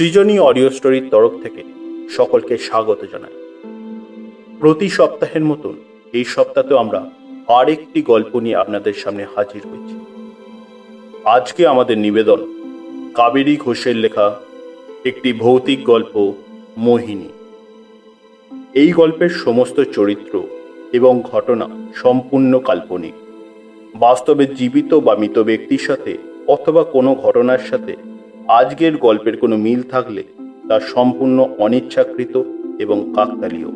সৃজনী audio স্টোরির তরফ থেকে সকলকে স্বাগত জানাই। প্রতি সপ্তাহের মতন এই সপ্তাহেও আমরা আরেকটি গল্প নিয়ে আপনাদের সামনে হাজির হয়েছি। আজকে আমাদের নিবেদন কাবেরী ঘোষের লেখা একটি ভৌতিক গল্প, মোহিনী। এই গল্পের সমস্ত চরিত্র এবং ঘটনা সম্পূর্ণ কাল্পনিক। বাস্তবে জীবিত বা মৃত ব্যক্তির সাথে অথবা কোনো ঘটনার সাথে আজকের গল্পের কোনো মিল থাকলে তা সম্পূর্ণ অনিচ্ছাকৃত এবং কাকতালীয়।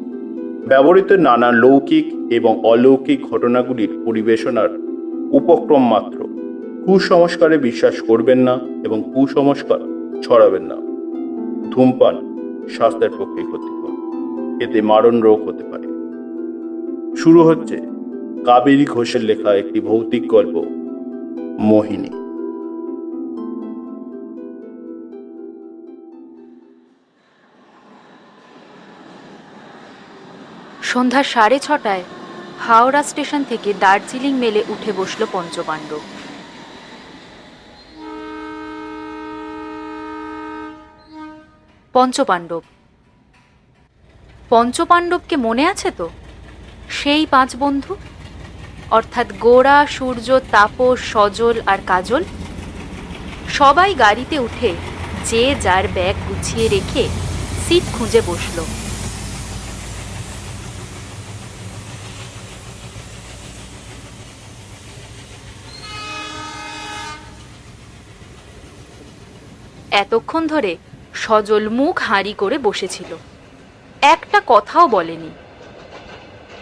ব্যবহৃত নানা লৌকিক এবং অলৌকিক ঘটনাগুলির পরিবেশনার উপক্রম মাত্র। কুসংস্কারে বিশ্বাস করবেন না এবং কুসংস্কার ছড়াবেন না। ধূমপান স্বাস্থ্যের পক্ষে ক্ষতিকর। এতে মারণ রোগ হতে পারে। শুরু হচ্ছে কাবেরী ঘোষের লেখা একটি ভৌতিক গল্প, মোহিনী। সন্ধ্যা সাড়ে ছটায় হাওড়া স্টেশন থেকে দার্জিলিং মেলে উঠে বসল পঞ্চপাণ্ডব পঞ্চপাণ্ডব। পঞ্চপাণ্ডবকে মনে আছে তো? সেই পাঁচ বন্ধু? অর্থাৎ গোড়া সূর্য, তাপস, সজল আর কাজল? সবাই গাড়িতে উঠে যে যার ব্যাগ গুছিয়ে রেখে সিট খুঁজে বসল। এতক্ষণ ধরে সজল মুখ হাঁড়ি করে বসেছিল। একটা কথাও বলেনি।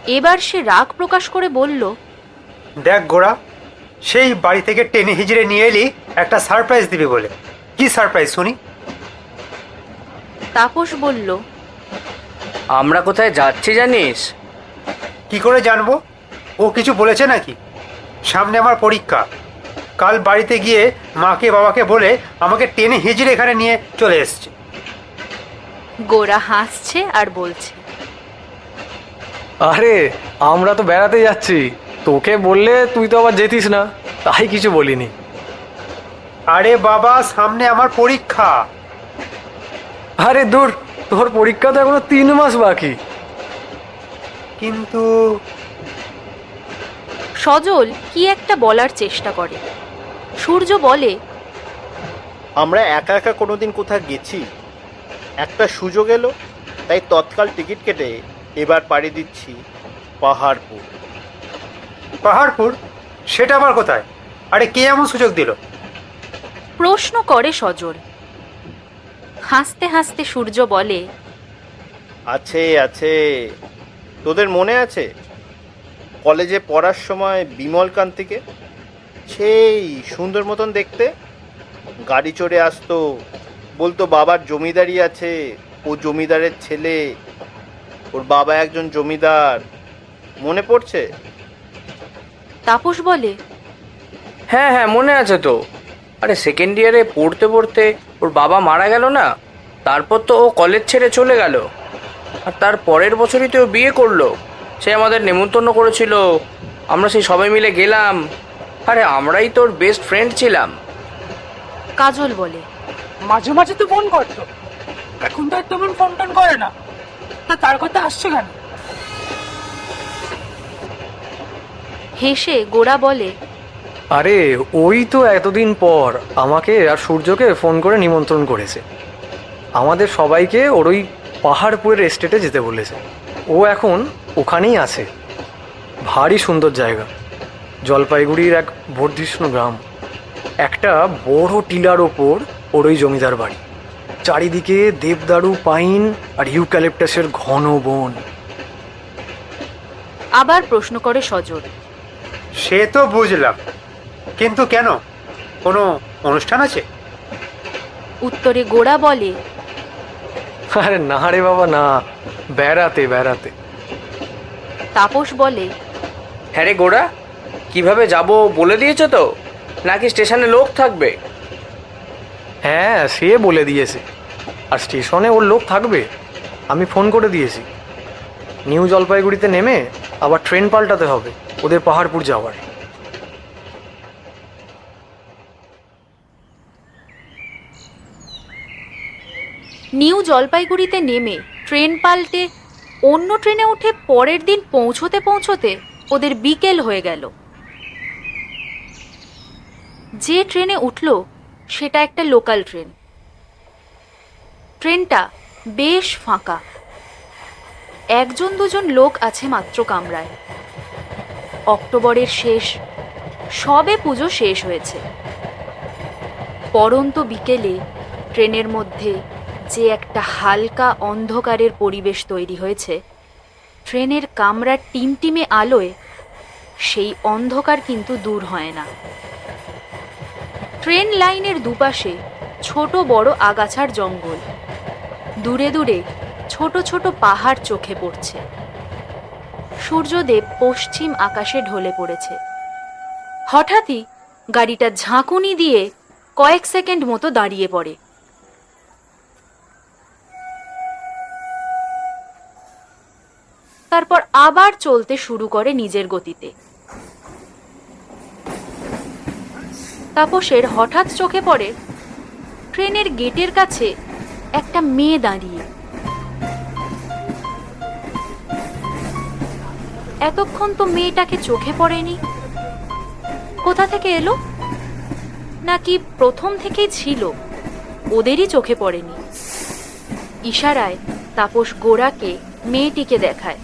এবার সে রাগ প্রকাশ করে বলল দেখ গোড়া সেই বাড়ি থেকে টেনে হিজড়ে নিয়ে এলি একটা সারপ্রাইজ দিবি বলে। কি সারপ্রাইজ শুনি? তাপস বলল আমরা কোথায় যাচ্ছি জানিস? কি করে জানব? ও কিছু বলেছে নাকি? সামনে আমার পরীক্ষা। কাল বাড়িতে গিয়ে মাকে বাবাকে বলে আমাকে টেনে হিজড়ে এখানে নিয়ে চলে এসছে। গোরা হাসছে আর বলছে আরে আমরা তো বেড়াতে যাচ্ছি। তোকে বললে তুই তো আবার যেতিস না তাই কিছু বলিনি। আরে বাবা সামনে আমার পরীক্ষা। আরে দূর তোর পরীক্ষা তো এখনও তিন মাস বাকি। কিন্তু সজল কি একটা বলার চেষ্টা করে। সূর্য বলে আমরা একা একা কোনোদিন কোথাও গেছি। একটা সুযোগ এলো তাই তৎকাল টিকিট কেটে এবার পাড়ি দিচ্ছি পাহাড়পুর। পাহাড়পুর? সেটা আবার কোথায়? আরে কে এমন সুযোগ দিল? প্রশ্ন করে সজল। হাসতে হাসতে সূর্য বলে আছে আছে। তোদের মনে আছে? কলেজে পড়ার সময় বিমল কান্তিকে সেই সুন্দর মতন দেখতে। গাড়ি চড়ে আসতো। বলতো বাবার জমিদারি আছে। ও জমিদারের ছেলে। ওর বাবা একজন জমিদার। মনে পড়ছে? তাপস বলে হ্যাঁ হ্যাঁ মনে আছে তো। আরে সেকেন্ড ইয়ারে পড়তে পড়তে ওর বাবা মারা গেল না? তারপর তো ও কলেজ ছেড়ে চলে গেল। আর তার পরের বছরই তো ও বিয়ে করল। সে আমাদের নেমন্তন্ন করেছিল। আমরা সেই সবাই মিলে গেলাম। আরে আমরাই তোর বেস্ট ফ্রেন্ড ছিলাম। কাজল বলে। মাঝে মাঝে তো ফোন করতো। এখন তো আর তেমন ফোন টোন করে না। তা তার কথা আসছে কেন? হেসে গোরা বলে আরে ওই তো এতদিন পর আমাকে আর সূর্যকে ফোন করে নিমন্ত্রণ করেছে। আমাদের সবাইকে ওর ওই পাহাড়পুরের এস্টেটে যেতে বলেছে। ও এখন ওখানেই আছে। ভারী সুন্দর জায়গা। জলপাইগুড়ির এক বর্ধিষ্ণু গ্রাম। একটা বড় টিলার ওপর ওর ওই জমিদার বাড়ি। চারিদিকে দেবদারু পাইন আর ইউক্যালিপটাসের ঘন বন। আবার প্রশ্ন করে সজল সে তো বুঝলাম। কিন্তু কেন? কোনো অনুষ্ঠান আছে? উত্তরে গোড়া বলে আরে না রে বাবা না। বেড়াতে বেড়াতে। তাপস বলে হ্যাঁ রে গোড়া কীভাবে যাব বলে দিয়েছ তো? নাকি স্টেশনে লোক থাকবে? হ্যাঁ সে বলে দিয়েছে। আর স্টেশনে ওর লোক থাকবে? আমি ফোন করে দিয়েছি। নিউ জলপাইগুড়িতে নেমে আবার ট্রেন পাল্টাতে হবে ওদের পাহাড়পুর যাওয়ার। নিউ জলপাইগুড়িতে নেমে ট্রেন পাল্টে অন্য ট্রেনে উঠে পরের দিন পৌঁছোতে পৌঁছোতে ওদের বিকেল হয়ে গেল। যে ট্রেনে উঠল, সেটা একটা লোকাল ট্রেন। ট্রেনটা বেশ ফাঁকা। একজন দুজন লোক আছে মাত্র কামরায়। অক্টোবরের শেষ, সবে পুজো শেষ হয়েছে। পরন্ত বিকেলে ট্রেনের মধ্যে যে একটা হালকা অন্ধকারের পরিবেশ তৈরি হয়েছে, ট্রেনের কামরার টিমটিমে আলোয় সেই অন্ধকার কিন্তু দূর হয় না। ট্রেন লাইনের দুপাশে ছোট বড় আগাছার জঙ্গল। দূরে দূরে ছোট ছোট পাহাড় চোখে পড়ছে। সূর্যদেব পশ্চিম আকাশে ঢলে পড়েছে। হঠাৎই গাড়িটা ঝাঁকুনি দিয়ে কয়েক সেকেন্ড মতো দাঁড়িয়ে পড়ে। তারপর আবার চলতে শুরু করে নিজের গতিতে। তাপসের হঠাৎ চোখে পড়ে ট্রেনের গেটের কাছে একটা মেয়ে দাঁড়িয়ে। এতক্ষণ তো মেয়েটাকে চোখে পড়েনি। কোথা থেকে এলো? নাকি প্রথম থেকেই ছিল? ওদেরই চোখে পড়েনি। ইশারায় তাপস গোড়াকে মেয়েটিকে দেখায়।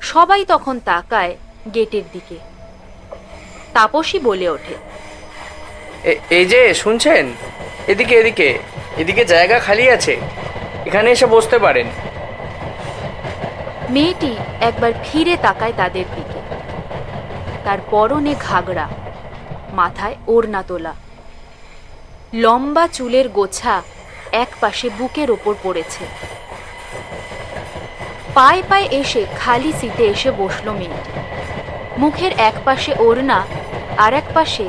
সবাই তখন তাকায় গেটের দিকে। তাপসই বলে ওঠে। এই যে শুনছেন? এদিকে এদিকে। এদিকে জায়গা খালি আছে। এখানে এসে বসতে পারেন। মেয়েটি একবার ফিরে তাকায় তাদের দিকে। তার পরনে ঘাগড়া মাথায় ওড়না তোলা। লম্বা চুলের গোছা এক পাশে বুকের ওপর পড়েছে। পায়ে পায়ে এসে খালি সিটে এসে বসল মেয়েটি। মুখের এক পাশে ওড়না আর এক পাশে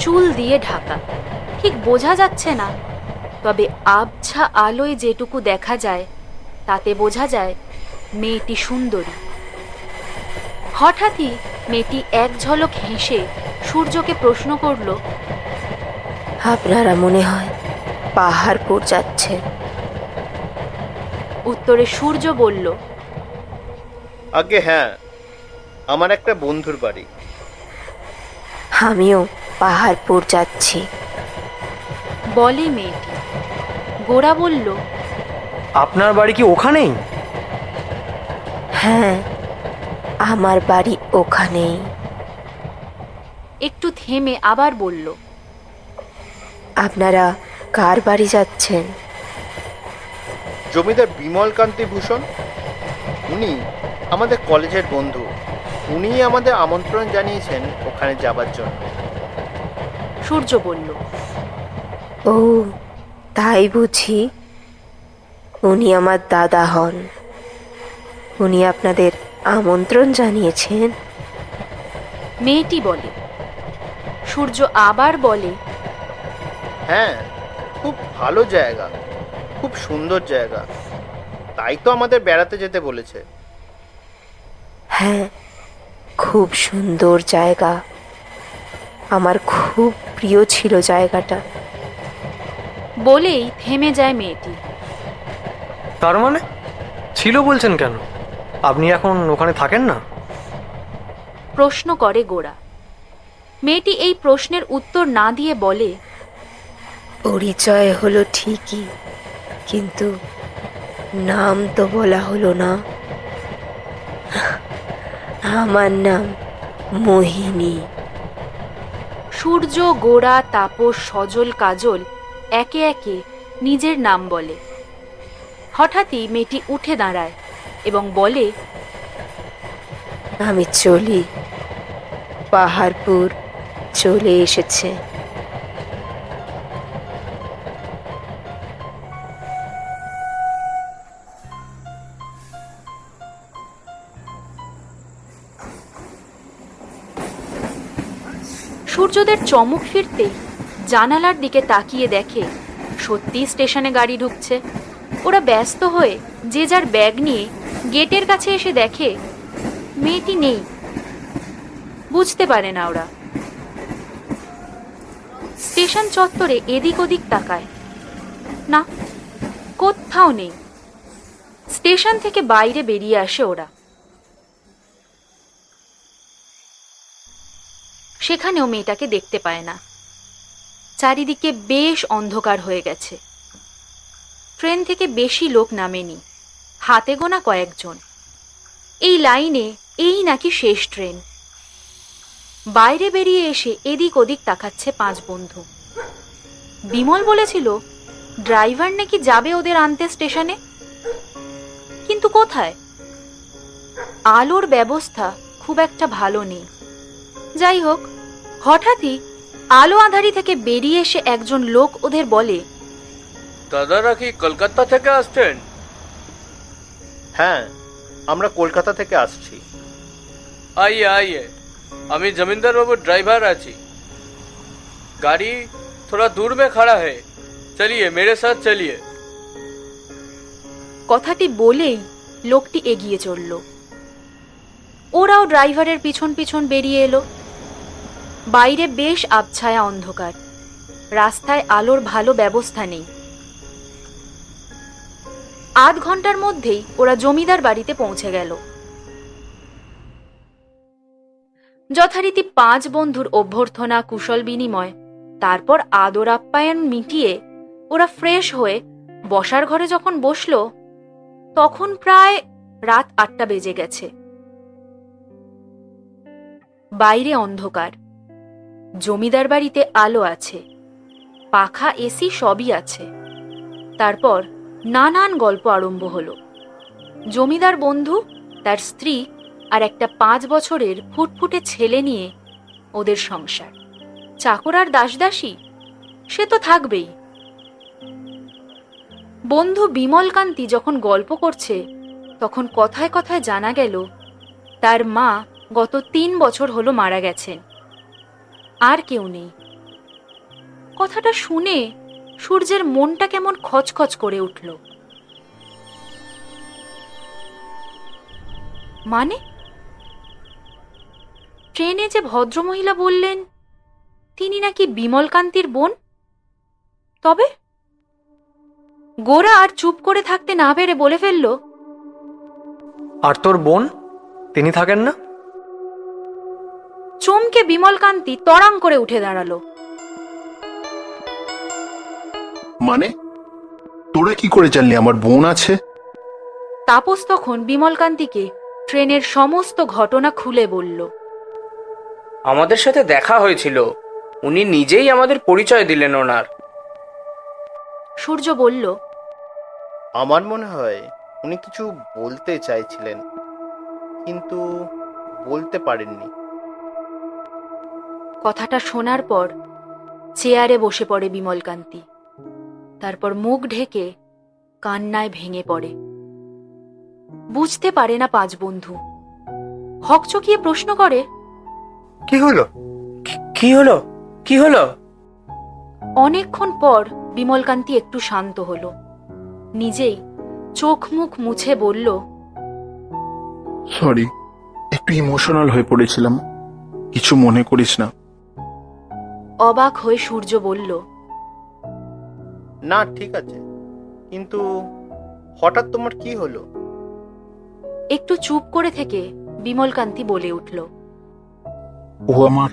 চুল দিয়ে ঢাকা। ঠিক বোঝা যাচ্ছে না তবে আবছা আলোয় যেটুকু দেখা যায় তাতে বোঝা যায় মেয়েটি সুন্দরী। হঠাৎই মেয়েটি এক ঝলক হেসে সূর্যকে প্রশ্ন করল আপনারা মনে হয় পাহাড় পাহাড়পুর যাচ্ছে? উত্তরে সূর্য বলল আগে হ্যাঁ আমার একটা বন্ধুর বাড়ি। আমিও পাহাড়পুর যাচ্ছি। বলে মেয়েটি। গোরা বলল আপনার বাড়ি কি ওখানেই? হ্যাঁ আমার বাড়ি ওখানেই। একটু থেমে আবার বলল আপনারা কার বাড়ি যাচ্ছেন? জমিদার বিমল কান্তি ভূষণ? উনি আমাদের কলেজের বন্ধু। উনিই আমাদের আমন্ত্রণ জানিয়েছেন ওখানে যাবার জন্য। সূর্য বলল ও তাই বুঝি উনি আমার দাদা হন। উনি আপনাদের আমন্ত্রণ জানিয়েছেন? মেয়েটি বলে সূর্য আবার বলে হ্যাঁ খুব ভালো জায়গা খুব সুন্দর জায়গা। তাই তো আমাদের বেড়াতে যেতে বলেছে। হ্যাঁ খুব সুন্দর জায়গা। আমার খুব প্রিয় ছিল জায়গাটা। বলেই থেমে যায় মেয়েটি। তার মানে? ছিল বলছেন কেন? আপনি এখন ওখানে থাকেন না? প্রশ্ন করে গোরা। মেয়েটি এই প্রশ্নের উত্তর না দিয়ে বলে পরিচয় হলো ঠিকই কিন্তু নাম তো বলা হলো না। আমার নাম মোহিনী। সূর্য গোড়া তাপস সজল কাজল একে একে নিজের নাম বলে। হঠাৎই মেয়েটি উঠে দাঁড়ায় এবং বলে আমি চলি। পাহাড়পুর চলে এসেছে। সূর্যদের চমক ফিরতে জানালার দিকে তাকিয়ে দেখে সত্যি স্টেশনে গাড়ি ঢুকছে। ওরা ব্যস্ত হয়ে যে যার ব্যাগ নিয়ে গেটের কাছে এসে দেখে, মেয়েটি নেই। বুঝতে পারে না ওরা। স্টেশন চত্বরে এদিক ওদিক তাকায়। না, কোথাও নেই। স্টেশন থেকে বাইরে বেরিয়ে আসে ওরা। সেখানেও মেয়েটাকে দেখতে পায় না। চারিদিকে বেশ অন্ধকার হয়ে গেছে। ট্রেন থেকে বেশি লোক নামেনি, হাতে গোনা কয়েকজন। এই লাইনে এই নাকি শেষ ট্রেন। বাইরে বেরিয়ে এসে এদিক ওদিক তাকাচ্ছে পাঁচ বন্ধু। বিমল বলেছিল, ড্রাইভার নাকি যাবে ওদের আনতে স্টেশনে? কিন্তু কোথায়? আলোর ব্যবস্থা খুব একটা ভালো নেই। যাই হোক হঠাৎই আলো আঁধারি থেকে বেরিয়ে এসে একজন লোক ওদের বলে দাদারা কি কলকাতা থেকে আসছেন? হ্যাঁ আমরা কলকাতা থেকে আসছি। আইয়ে আইয়ে আমি জমিন্দার বাবুর ড্রাইভার আছি। গাড়ি থোড়া দূর মে খাড়া হে। চলিয়ে মেরে সাথ চলিয়ে। কথাটি বলেই লোকটি এগিয়ে চলল। ওরাও ড্রাইভারের পিছন পিছন বেরিয়ে এলো। বাইরে বেশ আবছায়া অন্ধকার। রাস্তায় আলোর ভালো ব্যবস্থা নেই। আধ ঘণ্টার মধ্যেই ওরা জমিদার বাড়িতে পৌঁছে গেল। যথারীতি পাঁচ বন্ধুর অভ্যর্থনা, কুশল বিনিময়, তারপর আদর আপ্যায়ন মিটিয়ে ওরা ফ্রেশ হয়ে বসার ঘরে যখন বসল, তখন প্রায় রাত আটটা বেজে গেছে। বাইরে অন্ধকার। জমিদার বাড়িতে আলো আছে, পাখা, এসি সবই আছে। তারপর নানান গল্প আরম্ভ হলো। জমিদার বন্ধু, তার স্ত্রী আর একটা পাঁচ বছরের ফুটফুটে ছেলে নিয়ে ওদের সংসার। চাকর আর দাসদাসী? সে তো থাকবেই। বন্ধু বিমলকান্তি যখন গল্প করছে, তখন কথায় কথায় জানা গেল, তার মা গত তিন বছর হলো মারা গেছেন। আর কেউ নেই। কথাটা শুনে সূর্যের মনটা কেমন খচখচ করে উঠল। মানে? ট্রেনে যে ভদ্রমহিলা বললেন, তিনি নাকি বিমলকান্তির বোন? তবে? গোরা আর চুপ করে থাকতে না পেরে বলে ফেলল, আর তোর বোন? তিনি থাকেন না? চমকে বিমলকান্তি তরাং করে উঠে দাঁড়াল। মানে? তোরা কি করে জানলি আমার বোন আছে? তাপস তখন বিমলকান্তিকে ট্রেনের সমস্ত ঘটনা খুলে বলল। আমাদের সাথে দেখা হয়েছিল। উনি নিজেই আমাদের পরিচয় দিলেন ওনার। সূর্য বলল আমার মনে হয় উনি কিছু বলতে চাইছিলেন কিন্তু বলতে পারেননি। কথাটা শোনার পর চেয়ারে বসে পড়ে বিমলকান্তি। তারপর মুখ ঢেকে কান্নায় ভেঙে পড়ে। বুঝতে পারে না পাঁচ বন্ধু। হকচকিয়ে প্রশ্ন করে কি হলো? কি হলো? কি হলো? অনেকক্ষণ পর বিমলকান্তি একটু শান্ত হলো। নিজেই চোখ মুখ মুছে বলল সরি একটু ইমোশনাল হয়ে পড়েছিলাম। কিছু মনে করিস না। অবাক হয়ে সূর্য বলল না ঠিক আছে। কিন্তু হঠাৎ তোমার কি হলো? একটু চুপ করে থেকে বিমলকান্তি বলে উঠল ও আমার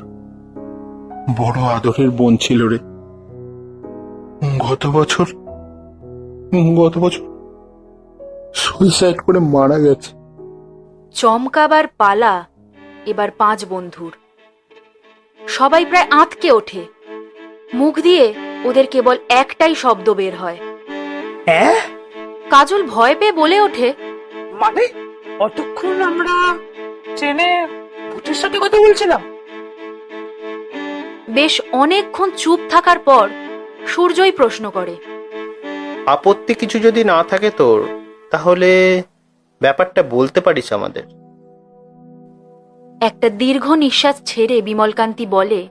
বড় আদরের বোন ছিল রে। গত বছর গত বছর সুইসাইড করে মারা গেছে। চমকাবার পালা এবার পাঁচ বন্ধুর। সবাই প্রায় আঁতকে ওঠে। মুখ দিয়ে ওদের কেবল একটাই শব্দ বের হয়। হ্যাঁ কাজল ভয় পেয়ে বলে ওঠে মানে? অতক্ষণ আমরা ট্রেনে ভূতের সাথে কথা বলছিলাম। বেশ অনেকক্ষণ চুপ থাকার পর সূর্যই প্রশ্ন করে আপত্তি কিছু যদি না থাকে তোর তাহলে ব্যাপারটা বলতে পারিস আমাদের। একটা দীর্ঘ নিঃশ্বাস ছেড়ে বিমলকান্তি বলে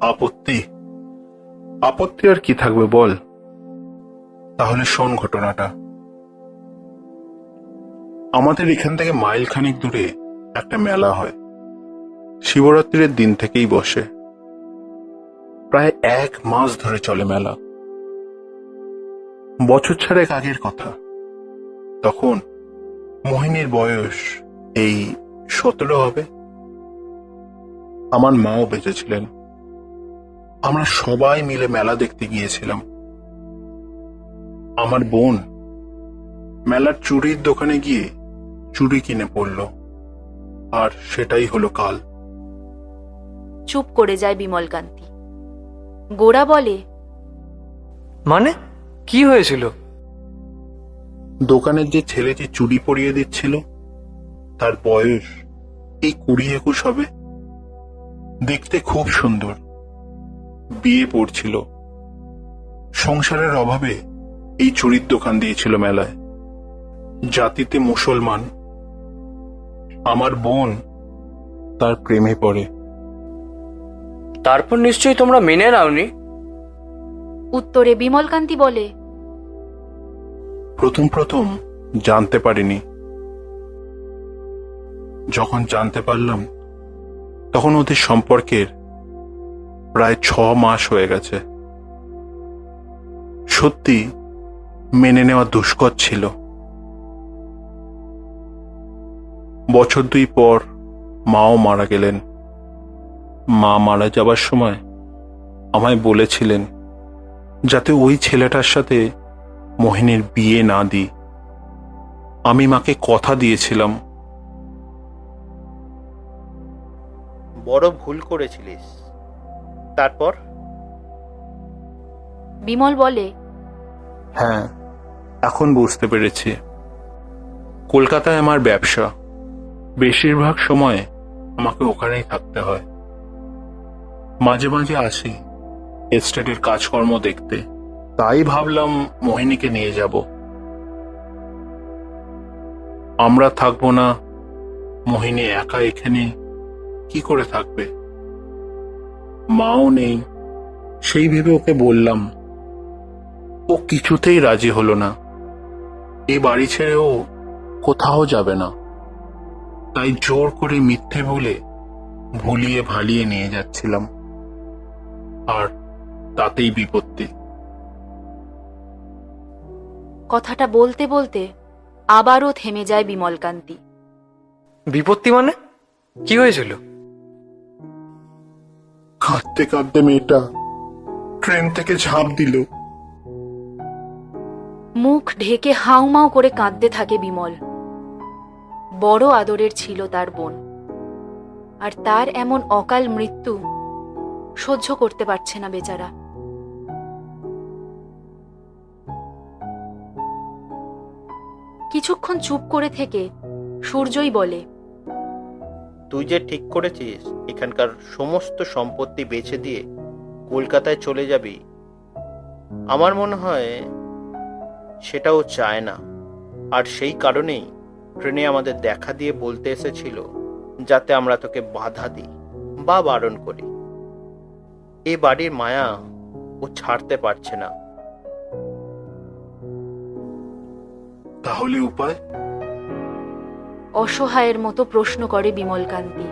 আপত্তি। আপত্তি আর কি থাকবে বল? তাহলে শোন ঘটনাটা। আমাদের এখান থেকে মাইল খানিক দূরে একটা মেলা হয়। শিবরাত্রির দিন থেকেই বসে। প্রায় এক মাস ধরে চলে মেলা। বছর ছাড়েক আগের কথা। তখন মোহিনীর বয়স এই সতেরো হবে। আমার মাও বেঁচে ছিলেন আমরা সবাই মিলে মেলা দেখতে গিয়েছিলাম। আমার বোন মেলার চুড়ির দোকানে গিয়ে চুড়ি কিনে পড়ল। আর সেটাই হলো কাল। চুপ করে যায় বিমলকান্তি গোড়া বলে মানে? কি হয়েছিল? দোকানের যে ছেলেটি চুড়ি পরিয়ে দিচ্ছিল তার বয়স এই কুড়ি একুশ হবে? দেখতে খুব সুন্দর। বিয়ে পড়ছিল। সংসারের অভাবে এই চুরির দোকান দিয়েছিল মেলায়। জাতিতে মুসলমান। আমার বোন তার প্রেমে পড়ে। তারপর নিশ্চয়ই তোমরা মেনে নাওনি। উত্তরে বিমলকান্তি বলে প্রথম প্রথম জানতে পারিনি। যখন জানতে পারলাম, তখন ওদের সম্পর্কের প্রায় ছ মাস হয়ে গেছে। সত্যি মেনে নেওয়া দুষ্কর ছিল। বছর দুই পর মাও মারা গেলেন। মা মারা যাবার সময় আমায় বলেছিলেন, যাতে ওই ছেলেটার সাথে মোহিনীর বিয়ে না দিই। আমি মাকে কথা দিয়েছিলাম বড় ভুল করেছিলিস। তারপর? বিমল বলে হ্যাঁ এখন বুঝতে পেরেছি। কলকাতায় আমার ব্যবসা। বেশিরভাগ সময় আমাকে ওখানেই থাকতে হয়। মাঝে মাঝে আসি এস্টেটের কাজকর্ম দেখতে। তাই ভাবলাম মোহিনীকে নিয়ে যাব। আমরা থাকব না মোহিনী একা এখানে কি করে থাকবে? মাও নেই। সেই ভেবে ওকে বললাম ও কিছুতেই রাজি হলো না। এই বাড়ি ছেড়ে ও কোথাও যাবে না। তাই জোর করে মিথ্যে বলে ভুলিয়ে ভালিয়ে নিয়ে যাচ্ছিলাম। আর তাতেই বিপত্তি। কথাটা বলতে বলতে আবারও থেমে যায় বিমলকান্তি। বিপত্তি মানে? কি হয়েছিল? কাঁদতে কাঁদতে মেয়েটা। ট্রেন থেকে ঝাঁপ দিল। মুখ ঢেকে হাউমাউ করে কাঁদতে থাকে বিমল। বড় আদরের ছিল তার বোন। আর তার এমন অকাল মৃত্যু সহ্য করতে পারছে না বেচারা। কিছুক্ষণ চুপ করে থেকে সূর্যই বলে তুই যে ঠিক করেছিস, এখানকার সমস্ত সম্পত্তি বেছে দিয়ে কলকাতায় চলে যাবি, আমার মনে হয় সেটাও চায় না। আর সেই কারণেই ট্রেনে আমাদের দেখা দিয়ে বলতে এসেছিল যাতে আমরা তোকে বাধা দিই বা বারণ করি। এ বাড়ির মায়া ও ছাড়তে পারছে না। তাহলে উপায় অসহায়ের মতো প্রশ্ন করে বিমলকান্তি।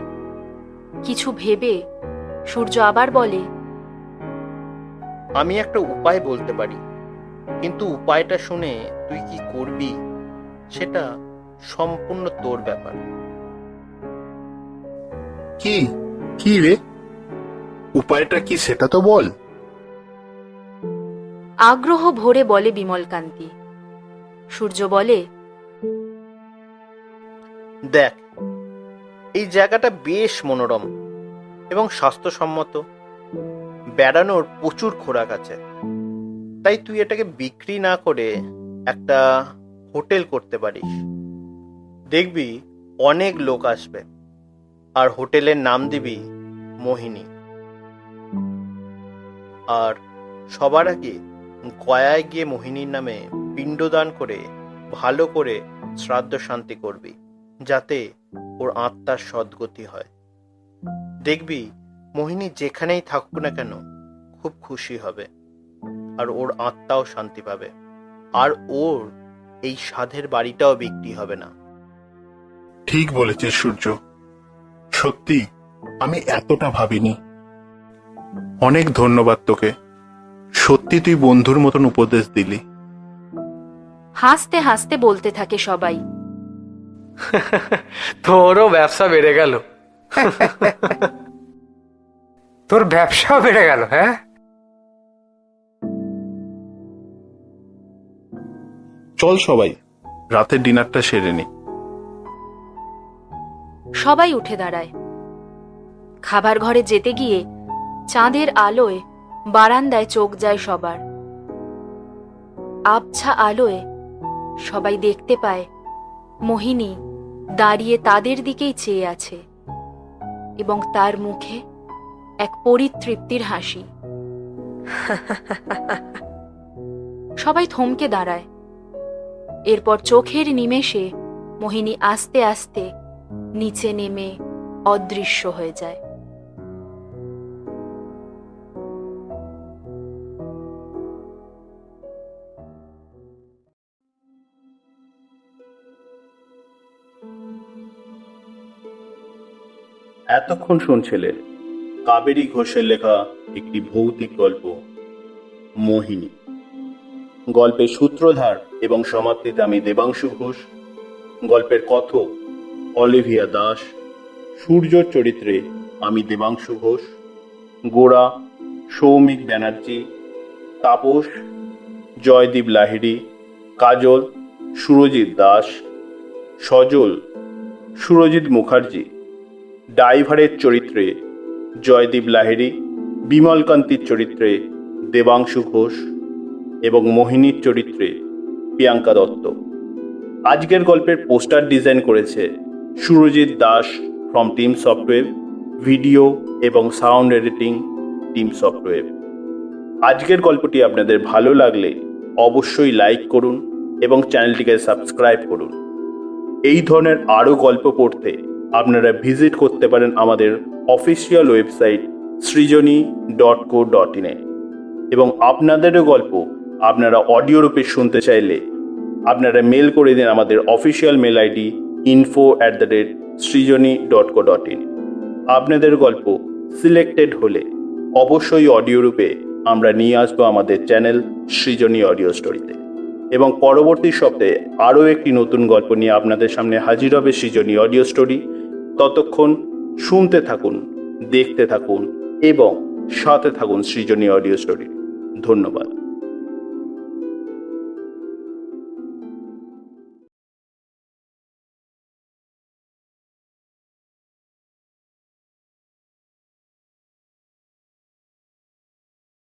কিছু ভেবে সূর্য আবার বলে আমি একটা উপায় বলতে পারি কিন্তু উপায়টা শুনে তুই কি করবি সেটা সম্পূর্ণ তোর ব্যাপার। কি? কি রে? উপায়টা কি সেটা তো বল। আগ্রহ ভরে বলে বিমলকান্তি। সূর্য বলে দেখ, এই জায়গাটা বেশ মনোরম এবং স্বাস্থ্যসম্মত। বেড়ানোর প্রচুর খোরাক আছে। তাই তুই এটাকে বিক্রি না করে একটা হোটেল করতে পারিস। দেখবি অনেক লোক আসবে আর হোটেলের নাম দিবি মোহিনী। আর সবার আগে গয়ায় গিয়ে মোহিনীর নামে পিণ্ডদান করে ভালো করে শ্রাদ্ধ শান্তি করবি। যাতে ওর আত্মার সদ্গতি হয়। দেখবি মোহিনী যেখানেই থাকুক না কেন খুব খুশি হবে আর ওর আত্মাও শান্তি পাবে। আর ওর এই সাধের বাড়িটাও বিক্রি হবে না। ঠিক বলেছিস সূর্য। সত্যি আমি এতটা ভাবিনি। অনেক ধন্যবাদ তোকে। সত্যি তুই বন্ধুর মতন উপদেশ দিলি। হাসতে হাসতে বলতে থাকে সবাই। তোরও ব্যবসা বেড়ে গেল। তোর ব্যবসাও বেড়ে গেল হ্যাঁ? চল সবাই রাতের ডিনারটা সেরে নি। সবাই উঠে দাঁড়ায়। খাবার ঘরে যেতে গিয়ে চাঁদের আলোয় বারান্দায় চোখ যায় সবার। আবছা আলোয় সবাই দেখতে পায় মোহিনী দাঁড়িয়ে তাদের দিকেই চেয়ে আছে এবং তার মুখে এক পরিতৃপ্তির হাসি। সবাই থমকে দাঁড়ায়। এরপর চোখের নিমেষে মোহিনী আস্তে আস্তে নিচে নেমে অদৃশ্য হয়ে যায়। এতক্ষণ শুনছিলেন কাবেরী ঘোষের লেখা একটি ভৌতিক গল্প, মোহিনী। গল্পের সূত্রধার এবং সমাপ্তিতে আমি দেবাংশু ঘোষ, গল্পের কথক অলিভিয়া দাস সূর্যর চরিত্রে আমি দেবাংশু ঘোষ গোড়া সৌমিক ব্যানার্জি, তাপস, জয়দীপ লাহিড়ি, কাজল, সুরজিৎ দাস, সজল, সুরজিৎ মুখার্জি। ড্রাইভারের চরিত্রে জয়দীপ লাহিড়ী, বিমলকান্তির চরিত্রে দেবাংশু ঘোষ এবং মোহিনীর চরিত্রে প্রিয়াঙ্কা দত্ত। আজকের গল্পের পোস্টার ডিজাইন করেছে Surajit Das from team software video এবং সাউন্ড এডিটিং টিম সফটওয়্যার আজকের গল্পটি আপনাদের ভালো লাগলে অবশ্যই লাইক করুন এবং চ্যানেলটিকে সাবস্ক্রাইব করুন। এই ধরনের আরও গল্প পড়তে আপনারা ভিজিট করতে পারেন আমাদের official website Srijani dot co dot ইনে এবং আপনাদেরও গল্প, আপনারা অডিও রূপে শুনতে চাইলে আপনারা মেল করে দিন আমাদের official mail ID info at the rate Srijani dot co dot in আপনাদের গল্প সিলেক্টেড হলে অবশ্যই অডিও রূপে আমরা নিয়ে আসব আমাদের চ্যানেল সৃজনী অডিও স্টোরিতে। এবং পরবর্তী সপ্তাহে আরও একটি নতুন গল্প নিয়ে আপনাদের সামনে হাজির হবে সৃজনী অডিও স্টোরি। ততক্ষণ শুনতে থাকুন দেখতে থাকুন এবং সাথে থাকুন সৃজনী অডিও স্টোরি। ধন্যবাদ।